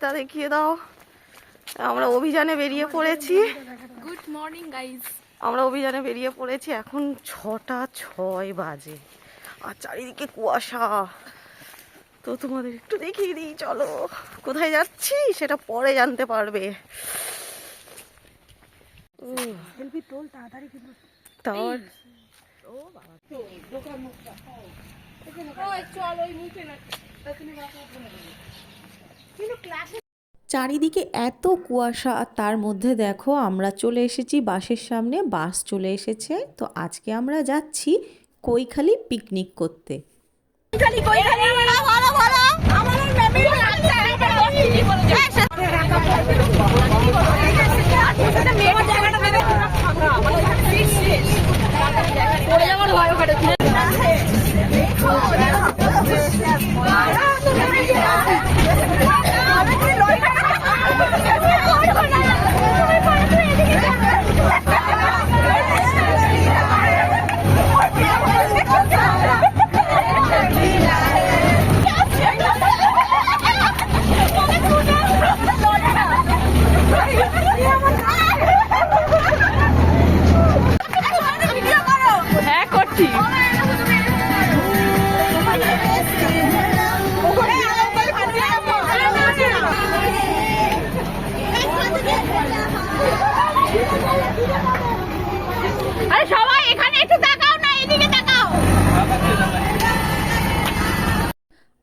চারিটা দেখিয়ে দাও। আমরা অভিযানে বেরিয়ে পড়েছি। গুড মর্নিং গাইজ আমরা অভিযানে বেরিয়ে পড়েছি। এখন ছটা ছয় বাজে। আর চারিদিকে কুয়াশা। তো তোমাদের একটু দেখিয়ে দিই চলো। কোথায় যাচ্ছি সেটা পরে জানতে পারবে। চারিদিকে এত কুয়াশা আর তার মধ্যে দেখো আমরা চলে এসেছি বাসের সামনে বাস চলে এসেছে তো আজকে আমরা যাচ্ছি কৈখালি পিকনিক করতে হ্যাঁ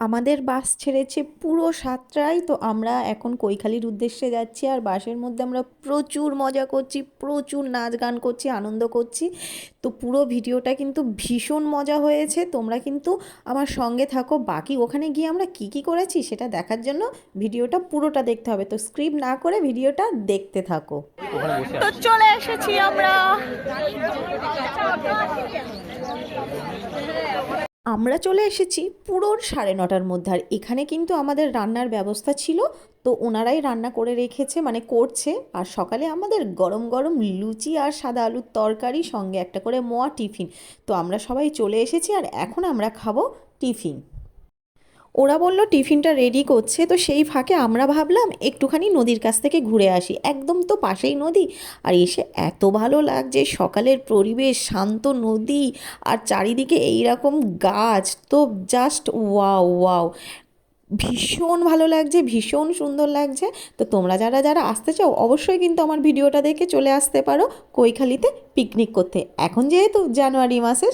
আমাদের বাস ছেড়েছে পুরো সাতটায় তো আমরা এখন কৈখালির উদ্দেশ্যে যাচ্ছি আর বাসের মধ্যে আমরা প্রচুর মজা করছি, প্রচুর নাচ গান করছি, আনন্দ করছি। তো পুরো ভিডিওটা কিন্তু ভীষণ মজা হয়েছে। তোমরা কিন্তু আমার সঙ্গে থাকো। বাকি ওখানে গিয়ে আমরা কি কি করেছি সেটা দেখার জন্য ভিডিওটা পুরোটা দেখতে হবে। তো স্ক্রিপ না করে ভিডিওটা দেখতে থাকো। তো চলে এসেছি আমরা। আমরা চলে এসেছি পুরো সাড়ে নটার মধ্যে। আর এখানে কিন্তু আমাদের রান্নার ব্যবস্থা ছিল, তো ওনারাই রান্না করে রেখেছে মানে করছে। আর সকালে আমাদের গরম গরম লুচি আর সাদা আলুর তরকারি, সঙ্গে একটা করে মোয়া টিফিন। তো আমরা সবাই চলে এসেছি, আর এখন আমরা খাব টিফিন। ওরা বলল, টিফিনটা রেডি করছে, তো সেই ফাঁকে আমরা ভাবলাম একটুখানি নদীর কাছ থেকে ঘুরে আসি। একদম তো পাশেই নদী। আর এসে এত ভালো লাগছে, সকালের পরিবেশ, শান্ত নদী আর চারিদিকে এই রকম গাছ, তো জাস্ট ওয়াও ওয়াও ভীষণ ভালো লাগছে, ভীষণ সুন্দর লাগছে। তো তোমরা যারা যারা আসতে চাও, অবশ্যই কিন্তু আমার ভিডিওটা দেখে চলে আসতে পারো কৈখালিতে পিকনিক করতে। এখন যেহেতু জানুয়ারি মাসের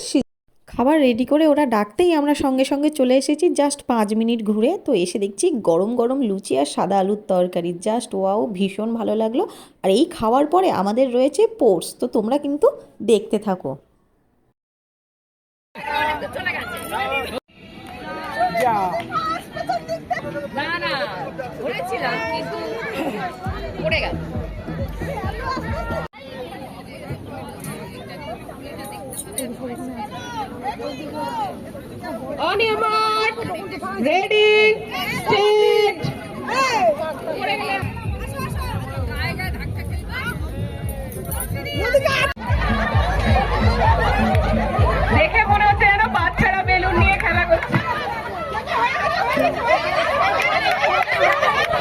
খাবার রেডি করে ওরা ডাকতেই আমরা সঙ্গে সঙ্গে চলে এসেছি জাস্ট পাঁচ মিনিট ঘুরে। তো এসে দেখছি গরম গরম লুচি আর সাদা আলুর তরকারি। জাস্ট ওয়াও ভীষণ ভালো লাগল। আর এই খাওয়ার পরে আমাদের রয়েছে পোর্স। তো তোমরা কিন্তু দেখতে থাকো। না না কিন্তু পড়ে গেল। On your mark, ready, set. দেখে মনে হচ্ছে যেন বাচ্চারা বেলুন নিয়ে খেলা করছে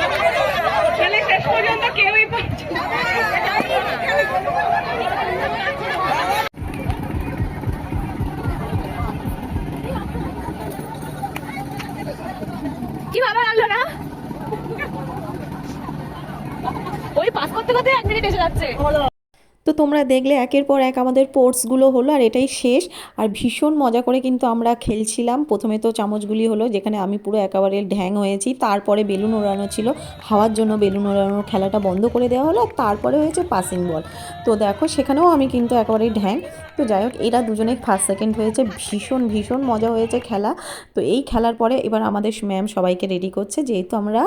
তো তোমরা দেখলে একের পর এক আমাদের পোর্টসগুলো হলো, আর এটাই শেষ। আর ভীষণ মজা করে কিন্তু আমরা খেলছিলাম। প্রথমে তো চামচগুলি হলো, যেখানে আমি পুরো একেবারে ঢ্যাং হয়েছি। তারপরে বেলুন ওড়ানো ছিল। হাওয়ার জন্য বেলুন ওড়ানোর খেলাটা বন্ধ করে দেওয়া হলো। আর তারপরে হয়েছে পাসিং বল তো দেখো, সেখানেও আমি কিন্তু একেবারেই ঢ্যাং। তো যাই হোক, এরা দুজনে ফার্স্ট সেকেন্ড হয়েছে। ভীষণ ভীষণ মজা হয়েছে খেলা। তো এই খেলার পরে এবার আমাদের ম্যাম সবাইকে রেডি করছে, যেহেতু আমরা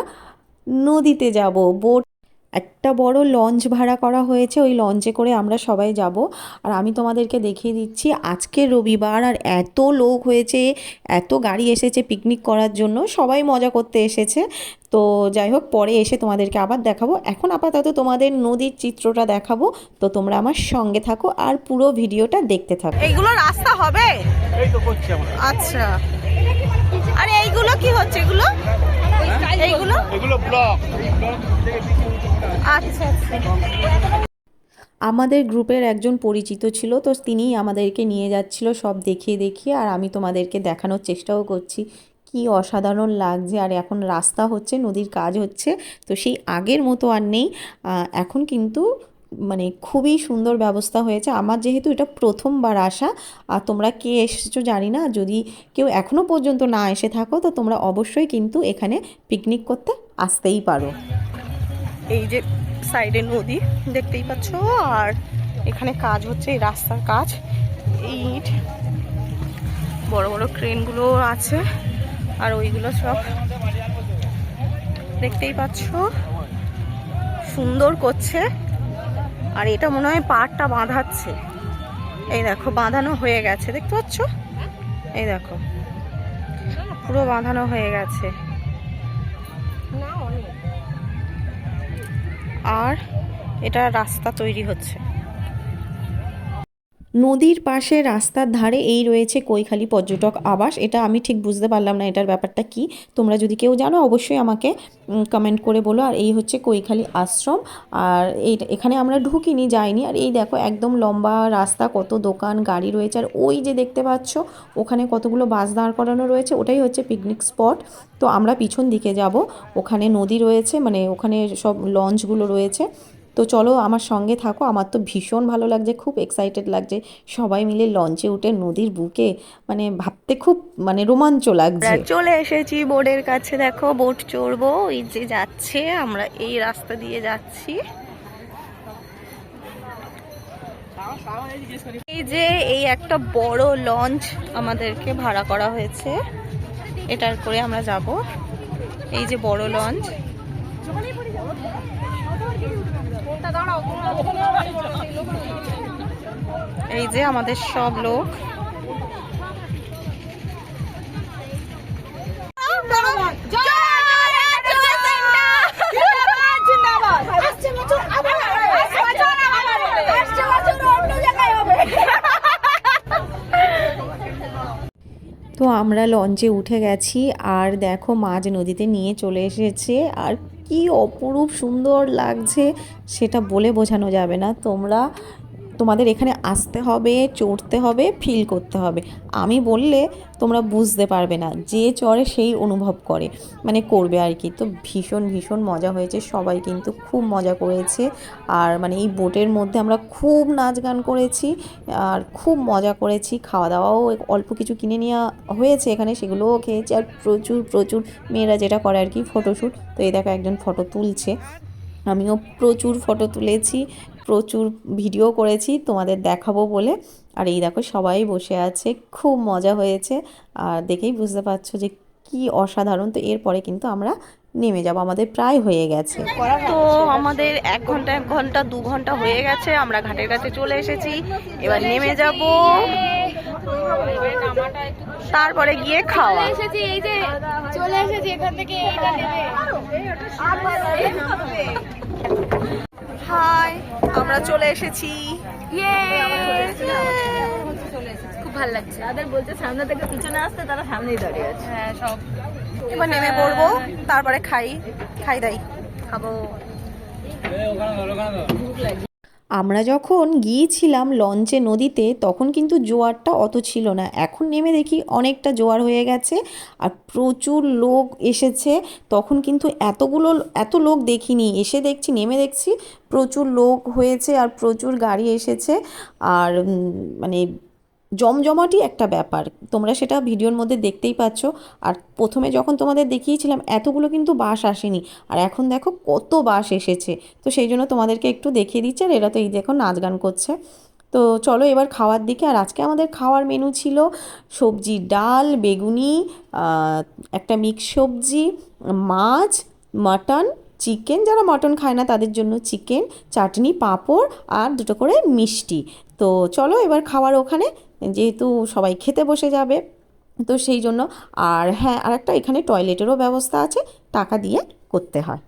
নদীতে যাব বোট একটা বড় লঞ্চ ভাড়া করা হয়েছে ওই লঞ্চে করে আমরা সবাই যাব। আর আমি তোমাদেরকে দেখিয়ে দিচ্ছি আজকে রবিবার আর এত লোক হয়েছে এত গাড়ি এসেছে পিকনিক করার জন্য সবাই মজা করতে এসেছে। তো যাই হোক পরে এসে তোমাদেরকে আবার দেখাবো। এখন আপাতত তোমাদের নদীর চিত্রটা দেখাবো তো তোমরা আমার সঙ্গে থাকো আর পুরো ভিডিওটা দেখতে থাকো। এইগুলো রাস্তা হবে? এই তো করছি আমরা। আচ্ছা। আরে এইগুলো কি হচ্ছে এগুলো? এইগুলো? এগুলো ব্লক আচ্ছা আচ্ছা। আমাদের গ্রুপের একজন পরিচিত ছিল, তো তিনিই আমাদেরকে নিয়ে যাচ্ছিল সব দেখিয়ে দেখিয়ে, আর আমি তোমাদেরকে দেখানোর চেষ্টাও করছি। কি অসাধারণ লাগছে, আর এখন রাস্তা হচ্ছে, নদীর কাজ হচ্ছে, তো সেই আগের মতো আর নেই। এখন কিন্তু মানে খুবই সুন্দর ব্যবস্থা হয়েছে। আমার যেহেতু এটা প্রথমবার আসা, আর তোমরা কে এসেছ জানি না, যদি কেউ এখনও পর্যন্ত না এসে থাকো, তো তোমরা অবশ্যই কিন্তু এখানে পিকনিক করতে আসতেই পারো। এই যে সাইডে নদী, দেখতেই পাচ্ছ? আর এখানে কাজ হচ্ছে, এই রাস্তার কাজ। ইট, বড় বড় ক্রেনগুলো আছে, আর ওইগুলো সব দেখতেই পাচ্ছ? সুন্দর করছে। আর এটা মনে হয় পাড়টা বাঁধাচ্ছে। এই দেখো, বাঁধানো হয়ে গেছে, দেখতে পাচ্ছ? এই দেখো, পুরো বাঁধানো হয়ে গেছে। আর এটা রাস্তা তৈরি হচ্ছে। নদীর পাশে রাস্তার ধারে এই রয়েছে কৈখালী পর্যটক আবাস। এটা আমি ঠিক বুঝতে পারলাম না এটার ব্যাপারটা কি। তোমরা যদি কেউ জানো, অবশ্যই আমাকে কমেন্ট করে বলো। আর এই হচ্ছে কৈখালী আশ্রম। আর এই এখানে আমরা ঢুকিনি, যাইনি। আর এই দেখো, একদম লম্বা রাস্তা, কত দোকান, গাড়ি রয়েছে। আর ওই যে দেখতে পাচ্ছ, ওখানে কতগুলো বাস দাঁড় করানো রয়েছে। ওটাই হচ্ছে পিকনিক স্পট তো আমরা পিছন দিকে যাব। ওখানে নদী রয়েছে মানে ওখানে সব লঞ্চগুলো রয়েছে। তো চলো আমার সঙ্গে থাকো, আমার তো ভীষণ ভালো লাগছে, খুব এক্সাইটেড লাগছে। সবাই মিলে লঞ্চে উঠে নদীর বুকে মানে ভাবতে খুব মানে রোমাঞ্চ লাগছে। চলে এসেছি বোর্ডের কাছে, দেখো বোট চড়বো, এই যে যাচ্ছে, আমরা এই রাস্তা দিয়ে যাচ্ছি। এই যে এই একটা বড় লঞ্চ আমাদেরকে ভাড়া করা হয়েছে, এটার করে আমরা যাব। এই যে বড় লঞ্চ এই যে আমাদের সব লোক। তো আমরা লঞ্চে উঠে গেছি, আর দেখো মাঝ নদীতে নিয়ে চলে এসেছে, আর কি অপরূপ সুন্দর লাগছে সেটা বলে বোঝানো যাবে না। তোমরা তোমাদের এখানে আসতে হবে, চড়তে হবে ফিল করতে হবে। আমি বললে তোমরা বুঝতে পারবে না, যে চড়ে সেই অনুভব করে মানে করবে আর কি। তো ভীষণ ভীষণ মজা হয়েছে, সবাই কিন্তু খুব মজা করেছে। আর মানে এই বোটের মধ্যে আমরা খুব নাচ গান করেছি, আর খুব মজা করেছি। খাওয়া দাওয়াও অল্প কিছু কিনে নেওয়া হয়েছে এখানে, সেগুলোও খেয়েছি। আর প্রচুর প্রচুর মেয়েরা যেটা করে আর কি ফটোশ্যুট তো এই দেখো একজন ফটো তুলছে। আমিও প্রচুর ফটো তুলেছি, প্রচুর ভিডিও করেছি, তোমাদের দেখাবো বলে। আর এই দেখো সবাই বসে আছে, খুব মজা হয়েছে। আর দেখেই বুঝতে পারছ যে কি অসাধারণ। তো এরপরে কিন্তু আমরা নেমে যাব, আমাদের প্রায় হয়ে গেছে। তো আমাদের এক ঘণ্টা এক ঘণ্টা, দু ঘণ্টা হয়ে গেছে, আমরা ঘাটের কাছে চলে এসেছি। এবার নেমে যাব। তারপরে গিয়ে খাওয়া। এসেছি এই যে চলে এসেছি এখান থেকে এইটা নেবে। হাই আমরা চলে এসেছি। খুব ভালো লাগছে। তাদের বলছে সামনে থেকে পিছনে আসতে তারা সামনেই দাঁড়িয়ে আছে। হ্যাঁ সব। এবার নেমে পড়ব তারপরে খাই খাই দাই। খাব। আমরা যখন গিয়েছিলাম লঞ্চে নদীতে, তখন কিন্তু জোয়ারটা অত ছিল না। এখন নেমে দেখি অনেকটা জোয়ার হয়ে গেছে আর প্রচুর লোক এসেছে। তখন কিন্তু এতগুলো, এত লোক দেখিনি। এসে দেখছি, নেমে দেখছি প্রচুর লোক হয়েছে আর প্রচুর গাড়ি এসেছে। আর মানে জমজমাটি একটা ব্যাপার। তোমরা সেটা ভিডিওর মধ্যে দেখতেই পাচ্ছ। আর প্রথমে যখন তোমাদের দেখিয়েছিলাম, এতগুলো কিন্তু বাস আসেনি। আর এখন দেখো কত বাস এসেছে। তো সেই জন্য তোমাদেরকে একটু দেখিয়ে দিচ্ছে। আর এরা তো এই দেখো নাচ গান করছে। তো চলো এবার খাওয়ার দিকে। আর আজকে আমাদের খাওয়ার মেনু ছিল সবজি, ডাল, বেগুনি একটা মিক্স সবজি, মাছ মাটন চিকেন যারা মটন খায় না, তাদের জন্য চিকেন চাটনি, পাঁপড় আর দুটো করে মিষ্টি। তো চলো এবার খাওয়ার ওখানে যেহেতু সবাই খেতে বসে যাবে, তো সেই জন্য। আর হ্যাঁ আর একটা এখানে টয়লেটেরও ব্যবস্থা আছে, টাকা দিয়ে করতে হয়।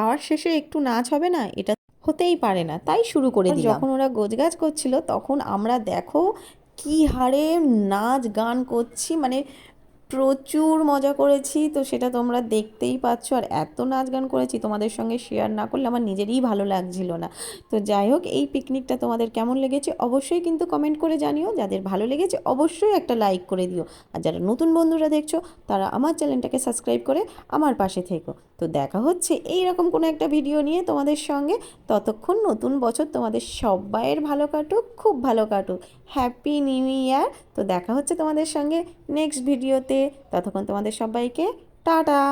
খাওয়ার শেষে একটু নাচ হবে না এটা হতেই পারে না। তাই শুরু করে দিই যখন ওরা গোজগাজ করছিল তখন আমরা দেখো কি হারে নাচ গান করছি মানে প্রচুর মজা করেছি, তো সেটা তোমরা দেখতেই পাচ্ছ। আর এত নাচ গান করেছি, তোমাদের সঙ্গে শেয়ার না করলে আমার নিজেরই ভালো লাগছিল না। তো যাই হোক, এই পিকনিকটা তোমাদের কেমন লেগেছে অবশ্যই কিন্তু কমেন্ট করে জানিও। যাদের ভালো লেগেছে অবশ্যই একটা লাইক করে দিও। আর যারা নতুন বন্ধুরা দেখছ, তারা আমার চ্যানেলটাকে সাবস্ক্রাইব করে আমার পাশে থেকো। তো দেখা হচ্ছে এই রকম কোনো একটা ভিডিও নিয়ে তোমাদের সঙ্গে। ততক্ষণ নতুন বছর তোমাদের সবাইয়ের ভালো কাটুক, খুব ভালো কাটুক। হ্যাপি নিউ ইয়ার তো দেখা হচ্ছে তোমাদের সঙ্গে নেক্সট ভিডিওতে ততক্ষণ তোমাদের সবাইকে টাটা।